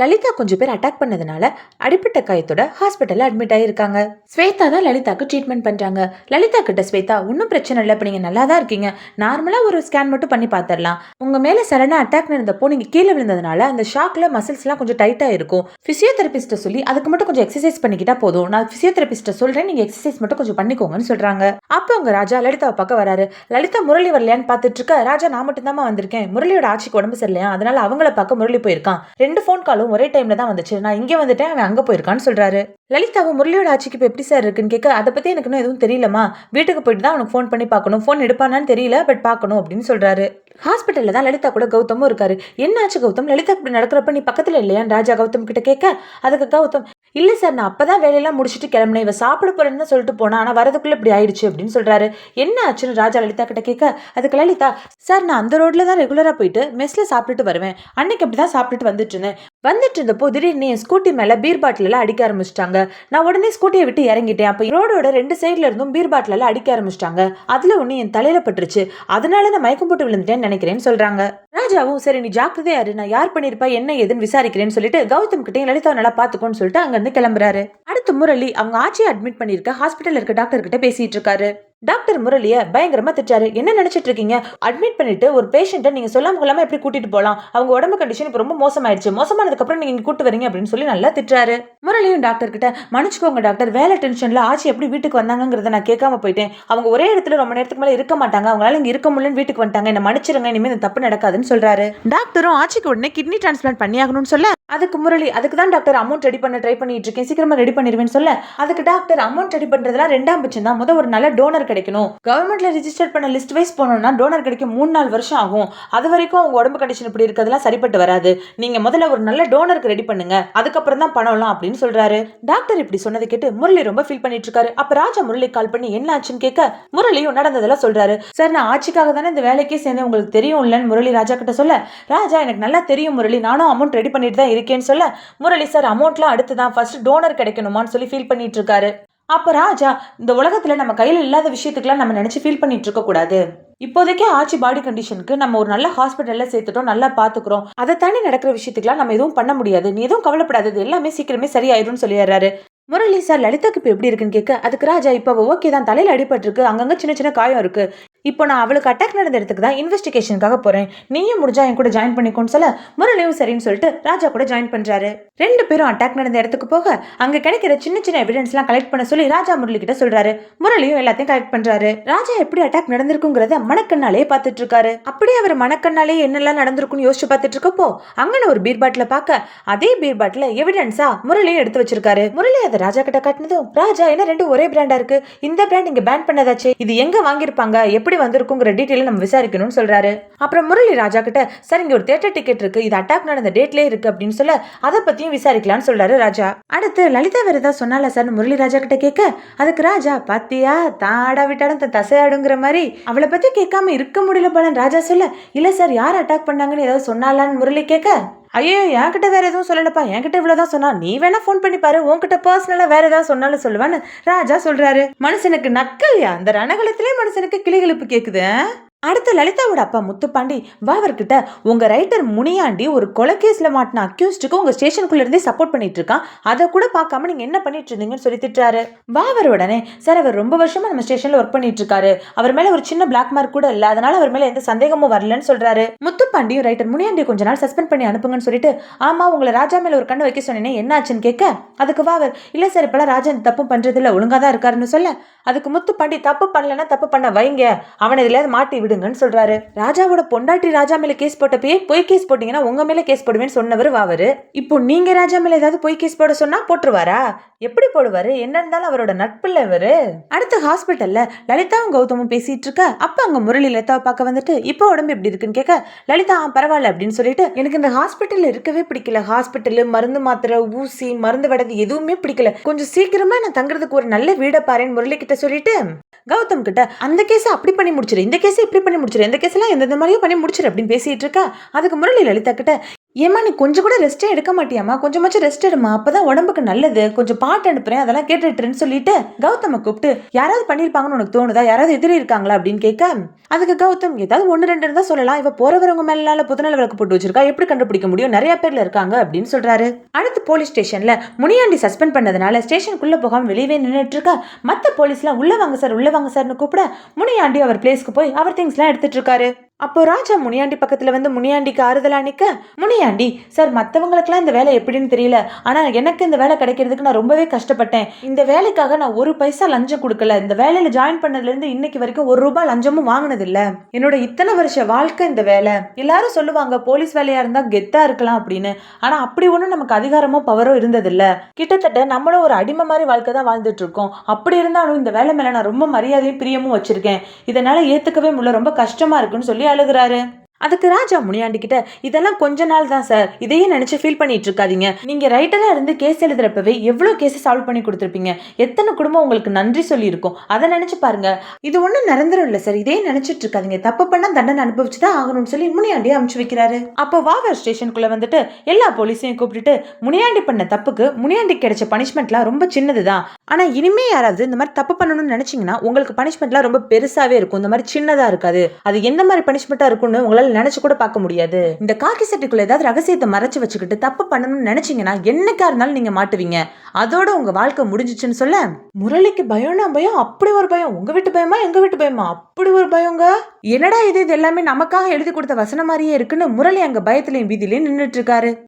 லலிதா கொஞ்சம் பேர் அட்டாக் பண்ணதுனால அடிப்பட்ட காயத்தோட ஹாஸ்பிட்டல்ல அட்மிட் ஆகியிருக்காங்க ஸ்வேதா தான் லலிதாக்கு ட்ரீட்மெண்ட் பண்றாங்க. லலிதா கிட்ட ஸ்வேதா ஒன்றும் பிரச்சனை இல்லை இப்போ நீங்க நல்லா தான் இருக்கீங்க நார்மலா ஒரு ஸ்கேன் மட்டும் பண்ணி பார்த்துடலாம் உங்க மேல சடனா அட்டாக் நடந்தப்போ நீங்க கீழே விழுந்ததுனால அந்த ஷாக்ல மசில்ஸ்லாம் கொஞ்சம் டைட்டா இருக்கும். ஃபிசியோதெரபிஸ்ட்டை சொல்லி அதுக்கு மட்டும் கொஞ்சம் எக்ஸசைஸ் பண்ணிக்கிட்டா போதும். நான் பிசியோதெரபிஸ்ட்டை சொல்றேன். நீங்க எக்ஸசைஸ் மட்டும் கொஞ்சம் பண்ணிக்கோங்கன்னு சொல்றாங்க. அப்போ உங்க ராஜா லலிதாவை பார்க்க வராரு. லலிதா முரளி வரலையான்னு பார்த்துட்டு இருக்க? ராஜா நான் மட்டும் வந்திருக்கேன். முரளியோட ஆட்சிக்கு உடம்பு சரியில்லையா? அதனால அவங்கள பார்க்க முரளி போயிருக்கான். ரெண்டு ஃபோன் காலும் ஒரே டைம்ல தான் வந்துச்சு. நான் இங்கே வந்துட்டேன் அவன் அங்கே போயிருக்கான்னு சொல்கிறாரு லலிதாவும் முரளியோட ஆட்சிக்கு இப்போ எப்படி சார் இருக்குன்னு கேட்க அதை பற்றி எனக்கு இன்னும் எதுவும் தெரியலமா வீட்டுக்கு போயிட்டு தான் அவனுக்கு ஃபோன் பண்ணி பார்க்கணும். ஃபோன் எடுப்பானான்னு தெரியல பட் பார்க்கணும் அப்படின்னு சொல்கிறாரு ஹாஸ்பிட்டலில் தான் லலிதா கூட கௌதமும் இருக்காரு. என்னாச்சு கௌதம்? லலிதா இப்படி நடக்கிறப்ப நீ பக்கத்தில் இல்லையான்னு ராஜா கௌதம் கிட்ட கேட்க அதுக்கு கௌதம் இல்லை சார் நான் அப்போதான் வேலையெல்லாம் முடிச்சுட்டு கிளம்புனேன். இவன் சாப்பிட போறேன்னு தான் சொல்லிட்டு போனா ஆனால் வரதுக்குள்ளே இப்படி ஆயிடுச்சு அப்படின்னு சொல்கிறாரு என்ன ஆச்சுன்னு? ராஜா லலிதா கிட்ட கேட்க அதுக்கு லலிதா சார் நான் அந்த ரோட்ல தான் ரெகுலராக போயிட்டு மெஸ்ல சாப்பிட்டுட்டு வருவேன். அன்னைக்கு அப்படி தான் சாப்பிட்டுட்டு வந்துட்டு இருந்தேன். வந்துட்டு இருந்தப்போ திடீர்னு என் ஸ்கூட்டி மேலே பீர் பாட்டிலெல்லாம் அடிக்க ஆரம்பிச்சிட்டாங்க. நான் உடனே ஸ்கூட்டியை விட்டு இறங்கிட்டேன். அப்போ ரோடோட ரெண்டு சைடில் இருந்தும் பீர் பாட்டிலெல்லாம் அடிக்க ஆரம்பிச்சிட்டாங்க. அதில் ஒன்று என் தலையில பட்டுருச்சு. அதனால நான் மயக்கம் போட்டு விழுந்துட்டேன் நினைக்கிறேன்னு சொல்றாங்க. ராஜாவும் சரி நீ ஜாக்கிரதையா இரு. நான் யார் பண்ணிருப்பா? என்ன ஏதுன்னு விசாரிக்கிறேன்னு சொல்லிட்டு கௌதம் கிட்டே லலிதா நல்லா பாத்துக்கோன்னு சொல்லிட்டு அங்க இருந்து கிளம்புறாரு. அடுத்து முரளி அவங்க ஆட்சியை அட்மிட் பண்ணிருக்க ஹாஸ்பிட்டல் இருக்க டாக்டர் கிட்ட பேசிட்டு இருக்காரு. டாக்டர் முரளிய பயங்கரமா திட்டாரு என்ன நினைச்சிட்டு இருக்கீங்க அட்மிட் பண்ணிட்டு ஒரு பேஷண்ட்டை நீங்க சொல்லாம கொள்ளாம எப்படி கூட்டிட்டு போலாம்? அவங்க உடம்பு கண்டிஷன் இப்போ ரொம்ப மோசமாயிடுச்சு மோசமானதுக்கு அப்புறம் நீங்க கூட்டு வரீங்க அப்படின்னு சொல்லி நல்லா திட்டாரு முரளியும் டாக்டர் கிட்ட மன்னிச்சுக்கோங்க டாக்டர் வேலை டென்ஷன்ல ஆச்சு எப்படி வீட்டுக்கு வந்தாங்கிறத நான் கேட்காம போயிட்டேன். அவங்க ஒரே இடத்துல ரொம்ப நேரத்துக்கு மேல இருக்க மாட்டாங்க. அவங்களால இங்க இருக்க முடியலன்னு வீட்டுக்கு வந்துட்டாங்க. என்ன மன்னிச்சிருங்க. இனிமே இந்த தப்பு நடக்காதுன்னு சொல்றாரு. டாக்டரும் ஆச்சிக்கு உடனே கிட்னி டிரான்ஸ்பிளான்ட் பண்ணியாகணும்னு சொல்ல அதுக்கு முரளி அதுக்கு தான் டாக்டர் அமௌண்ட் ரெடி பண்ண ட்ரை பண்ணிட்டு இருக்கேன். சீக்கிரமா ரெடி பண்ணிடுவேன்னு சொல்ல அதுக்கு டாக்டர் அமௌண்ட் ரெடி பண்றதுலாம் ரெண்டாம் பட்சம் தான் முத ஒரு நல்ல டோனர் கிடைக்கணும். கவர்மெண்ட்ல ரிஜிஸ்டர் பண்ண லிஸ்ட் வைஸ் போனோம்னா டோனர் கிடைக்க மூணு நாலு வருஷம் ஆகும். அது வரைக்கும் உங்க உடம்பு கண்டிஷன் இப்படி இருக்கிறதுலாம் சரிப்பட்டு வராது. நீங்க முதல்ல ஒரு நல்ல டோனருக்கு ரெடி பண்ணுங்க. அதுக்கப்புறம் தான் பணம்லாம் அப்படின்னு சொல்றாரு. டாக்டர் இப்படி சொன்னதை கேட்டு முரளி ரொம்ப ஃபீல் பண்ணிட்டு இருக்காரு. அப்ப ராஜா முரளி கால் பண்ணி என்ன ஆச்சுன்னு கேட்க முரளியும் நடந்ததெல்லாம் சொல்றாரு. சார் நான் ஆட்சிக்காக தானே இந்த வேலைக்கே சேர்ந்தேன். உங்களுக்கு தெரியும் இல்லைன்னு முரளி ராஜா கிட்ட சொல்ல ராஜா எனக்கு நல்லா தெரியும் முரளி. நானும் அமௌண்ட் ரெடி பண்ணிட்டு தான் இருக்கேன்னு சொல்ல முரளி சார் அமௌண்ட்லாம் அடுத்து தான். ஃபர்ஸ்ட் டோனர் கிடைக்கணுமான்னு சொல்லி ஃபீல் பண்ணிட்டு இருக்காரு. அப்போ ராஜா இந்த உலகத்தில் நம்ம கையில் இல்லாத விஷயத்துக்கெல்லாம் நம்ம நினச்சி ஃபீல் பண்ணிட்டு இருக்கக்கூடாது இப்போதைக்கே ஆச்சி பாடி கண்டிஷனுக்கு நம்ம ஒரு நல்ல ஹாஸ்பிட்டலில் சேர்த்துட்டோம் நல்லா பார்த்துக்குறோம் அதை தாண்டி நடக்கிற விஷயத்துக்குலாம் நம்ம எதுவும் பண்ண முடியாது. நீ எதுவும் கவலைப்படாது எல்லாமே சீக்கிரமே சரியாயிரும்னு சொல்லிடுறாரு. முரளி சார் லலிதாக்கு இப்போ எப்படி இருக்குன்னு கேட்க அதுக்கு ராஜா இப்போ ஓகே தான். தலையில் அடிபட்டிருக்கு. அங்கங்கே சின்ன சின்ன காயம் இருக்கு. இப்போ நான் அவளுக்கு அட்டாக் நடந்த இடத்துக்கு தான் இன்வெஸ்டிகேஷனுக்காக போகிறேன் நீயும் முடிஞ்சா என் கூட ஜாயின் பண்ணிக்கோன்னு சொல்ல முரளியும் சரின்னு சொல்லிட்டு ராஜா கூட ஜாயின் பண்றாரு. ரெண்டு பேரும் அட்டாக் நடந்த இடத்துக்கு போக அங்கே கிடைக்கிற சின்ன சின்ன எவிடன்ஸ்லாம் கலெக்ட் பண்ண சொல்லி ராஜா முரளி கிட்ட சொல்றாரு. முரளியும் எல்லாத்தையும் கலெக்ட் பண்ணுறாரு ராஜா எப்படி அட்டாக் நடந்திருக்குங்கிறத மனக்கண்ணாலே பார்த்துட்டு இருக்காரு. அப்படியே அவர் மனக்கண்ணாலே என்னெல்லாம் நடந்திருக்குன்னு யோசிச்சு பார்த்துட்டு இருக்கப்போ அங்கே ஒரு பீர் பாட்டில் பார்க்க அதே பீர் பாட்டில் எவிடன்ஸா முரளியும் எடுத்து வச்சிருக்காரு. முரளி அதை ராஜா கிட்ட காட்டினதும் ராஜா என்ன ரெண்டு ஒரே பிராண்டா இருக்கு? இந்த பிராண்ட் இங்க பேன் பண்ணதாச்சே? இது எங்க வாங்கியிருப்பாங்க? எப்படி வந்திருக்குங்கிற டீட்டெயில் நம்ம விசாரிக்கணும்னு சொல்றாரு. அப்புறம் முரளி ராஜா கிட்ட சார் இங்க ஒரு தேட்டர் டிக்கெட் இருக்கு. இது அட்டாக் நடந்த டேட்லயே இருக்கு அப்படின்னு சொல்ல அதை பத்தியும் விசாரிக்கலாம்னு சொல்றாரு ராஜா. அடுத்து லலிதா வேற ஏதாவது சொன்னால சார்? முரளி ராஜா கிட்ட கேட்க அதுக்கு ராஜா பாத்தியா? தாடா விட்டாலும் தன் தசையாடுங்கிற மாதிரி அவளை பத்தி கேட்காம இருக்க முடியல போல ராஜா சொல்ல இல்ல சார் யார் அட்டாக் பண்ணாங்கன்னு ஏதாவது சொன்னாலான்னு முரளி கேட்க ஐயோ என்கிட்ட வேற எதுவும் சொல்லலப்பா. என்கிட்ட இவ்வளவுதான் சொன்னா. நீ வேணா ஃபோன் பண்ணி பாரு. உன்கிட்ட பர்சனலா வேற ஏதாவது சொன்னாலும் சொல்லுவான்னு ராஜா சொல்றாரு. மனுஷனுக்கு நக்கல்யா? அந்த ரணகலத்திலே மனுஷனுக்கு கிளிகளுப்பு கேக்குது அடுத்து லலிதாவோட அப்பா முத்துப்பாண்டி வாவர்கிட்ட உங்க ரைட்டர் முனியாண்டி ஒரு கொலை கேஸ்ல மாட்டின அக்யூஸ்டுக்கு உங்க ஸ்டேஷனுக்குள்ள இருந்தே சப்போர்ட் பண்ணிட்டு இருக்கான். அதை கூட பார்க்காம நீங்க என்ன பண்ணிட்டு இருந்தீங்கன்னு சொல்லி திட்டுறாரு. வாவர் உடனே சார் அவர் ரொம்ப வருஷமா நம்ம ஸ்டேஷன்ல ஒர்க் பண்ணிட்டு இருக்காரு. அவர் மேல ஒரு சின்ன பிளாக் மார்க் கூட இல்ல. அதனால அவர் மேல எந்த சந்தேகமும் வரலன்னு சொல்றாரு. முத்துப்பாண்டியும் ரைட்டர் முனியாண்டி கொஞ்ச நாள் சஸ்பெண்ட் பண்ணி அனுப்புங்கன்னு சொல்லிட்டு ஆமா உங்களை ராஜா மேல ஒரு கண்ணு வைக்க சொன்னேனே என்ன ஆச்சுன்னு கேட்க? அதுக்கு வாவர் இல்ல சார் இப்பெல்லாம் ராஜா இந்த தப்பு பண்றது இல்ல ஒழுங்கா தான் இருக்காருன்னு சொல்ல. அதுக்கு முத்துப்பாண்டி தப்பு பண்ணலன்னா தப்பு பண்ண வைங்க. அவனை இதுல மாட்டி விடுங்கன்னு சொல்றாரு. ராஜாவோட பொண்டாட்டி ராஜா மேல கேஸ் போட்டப்பயே பொய் கேஸ் போட்டீங்கன்னா உங்க மேல கேஸ் போடுவேன்னு சொன்னவர் வாவரு இப்போ நீங்க ராஜா மேல ஏதாவது பொய் கேஸ் போட சொன்னா போட்டுருவாரா? எப்படி போடுவாரு? என்ன இருந்தாலும் அவரோட நட்புல இவரு. அடுத்த ஹாஸ்பிட்டல்ல லலிதாவும் கௌதமும் பேசிட்டு இருக்க. அப்ப அங்க முரளி லலிதாவை பார்க்க வந்துட்டு இப்போ உடம்பு எப்படி இருக்குன்னு கேட்க லலிதா பரவாயில்ல அப்படின்னு சொல்லிட்டு எனக்கு இந்த ஹாஸ்பிட்டல்ல இருக்கவே பிடிக்கல. ஹாஸ்பிட்டல் மருந்து மாத்திரை ஊசி மருந்து வடது எதுவுமே பிடிக்கல. கொஞ்சம் சீக்கிரமா நான் தங்குறதுக்கு ஒரு நல்ல வீடை பாருன்னு முரளி கிட்ட சொல்லிட்டு கௌதம் கிட்ட அந்த கேஸை அப்படி பண்ணி முடிச்சிரு. இந்த கேஸை இப்படி பண்ணி முடிச்சிரு. எந்த கேஸ் எல்லாம் எந்த மாதிரியும் பண்ணி முடிச்சிரு அப்படின்னு பேசிட்டு இருக்கா? அதுக்கு முரளி லலிதா கிட்ட ஏம்மா நீ கொஞ்சம் கூட ரெஸ்ட்டே எடுக்க மாட்டியாம்மா? கொஞ்சமாச்சும் ரெஸ்ட் எடுமா அப்பதான் உடம்புக்கு நல்லது. கொஞ்சம் பாட்டு அனுப்புறேன். அதெல்லாம் கேட்டுட்டுன்னு சொல்லிட்டு கௌதம கூப்பிட்டு யாராவது பண்ணியிருப்பாங்கன்னு உனக்கு தோணுதா? யாராவது எதிரி இருக்காங்களா? அப்படின்னு கேட்க அதுக்கு கௌதம் ஏதாவது ஒன்று ரெண்டு இருந்தால் சொல்லலாம். இவ போறவரவங்க மேலால புதுநல விளக்கு போட்டு வச்சிருக்கா. எப்படி கண்டுபிடிக்க முடியும்? நிறைய பேர்ல இருக்காங்க அப்படின்னு சொல்றாரு. அடுத்து போலீஸ் ஸ்டேஷன்ல முனியாண்டி சஸ்பெண்ட் பண்ணதுனால ஸ்டேஷனுக்குள்ள போகாம வெளியவே நின்றுட்டு இருக்கா. மத்த போலீஸ்லாம் உள்ள வாங்க சார் உள்ள வாங்க சார்னு கூப்பிட முனியாண்டி அவர் பிளேஸ்க்கு போய் அவர் திங்ஸ்லாம் எடுத்துட்டு இருக்காரு. அப்போ ராஜா முனியாண்டி பக்கத்துல வந்து முனியாண்டிக்கு ஆறுதலா நிக்க முனியாண்டி சார் மற்றவங்களுக்குலாம் இந்த வேலை எப்படின்னு தெரியல. ஆனா எனக்கு இந்த வேலை கிடைக்கிறதுக்கு நான் ரொம்பவே கஷ்டப்பட்டேன். இந்த வேலைக்காக நான் ஒரு பைசா லஞ்சம் கொடுக்கல. இந்த வேலையில ஜாயின் பண்ணதுல இருந்து இன்னைக்கு வரைக்கும் ஒரு ரூபாய் லஞ்சமும் வாங்கினது இல்ல என்னோட இத்தனை வருஷ வாழ்க்கை இந்த வேலை. எல்லாரும் சொல்லுவாங்க போலீஸ் வேலையா இருந்தா கெத்தா இருக்கலாம் அப்படின்னு. ஆனா அப்படி ஒன்றும் நமக்கு அதிகாரமோ பவரோ இருந்தது இல்ல கிட்டத்தட்ட நம்மளும் ஒரு அடிமை மாதிரி வாழ்க்கை தான் வாழ்ந்துட்டு இருக்கோம். அப்படி இருந்தாலும் இந்த வேலை மேல நான் ரொம்ப மரியாதையும் பிரியமும் வச்சிருக்கேன். இதனால ஏத்துக்கவே முடியல. ரொம்ப கஷ்டமா இருக்குன்னு சொல்லி அழுகுறாரு. அதுக்கு ராஜா முனியாண்டிக்கிட்ட இதெல்லாம் கொஞ்ச நாள் தான் சார். இதையே நினைச்சு ஃபீல் பண்ணிட்டு இருக்காதீங்க நீங்க ரைட்டரா இருந்து கேஸ் எழுதுறப்பவே எவ்வளவு கேஸை சால்வ் பண்ணி கொடுத்துருப்பீங்க. எத்தனை குடும்பம் உங்களுக்கு நன்றி சொல்லியிருக்கும். அதை நினைச்சு பாருங்க. இது ஒன்றும் நிரந்தரம் இல்லை சார். இதே நினைச்சிட்டு இருக்காதீங்க தப்பு பண்ணா தண்டனை அனுபவிச்சு தான் ஆகணும்னு சொல்லி முனியாண்டி அமுச்சு வைக்கிறாரு. அப்போ வாவர் ஸ்டேஷனுக்குள்ள வந்துட்டு எல்லா போலீஸையும் கூப்பிட்டுட்டு முனியாண்டி பண்ண தப்புக்கு முனியாண்டி கிடைச்ச பனிஷ்மெண்ட்லாம் ரொம்ப சின்னதுதான். ஆனா இனிமே யாராவது இந்த மாதிரி தப்பு பண்ணணும்னு நினைச்சீங்கன்னா உங்களுக்கு பனிஷ்மெண்ட்லாம் ரொம்ப பெருசாவே இருக்கும். இந்த மாதிரி சின்னதா இருக்காது. அது எந்த மாதிரி பனிஷ்மெண்ட்டா இருக்கும்னு உங்களால் நினைச்சு கூட பார்க்க முடியாது. இந்த காக்கி சட்டைக்குள்ள ஏதாவது ரகசியத்தை மறைச்சு வச்சுக்கிட்டு தப்பு பண்ணணும்னு நினைச்சீங்கன்னா என்னைக்கா இருந்தாலும் நீங்க மாட்டுவீங்க. அதோட உங்க வாழ்க்கை முடிஞ்சிச்சுன்னு சொல்ல முரளிக்கு பயம்னா பயம் அப்படி ஒரு பயம். உங்க வீட்டு பயமா எங்க வீட்டு பயமா? அப்படி ஒரு பயங்க. என்னடா இது இது எல்லாமே நமக்காக எழுதி கொடுத்த வசனம் மாதிரியே இருக்குன்னு முரளி அங்க பயத்திலையும் வீதியிலையும் நின்னுட்டு இருக்காரு.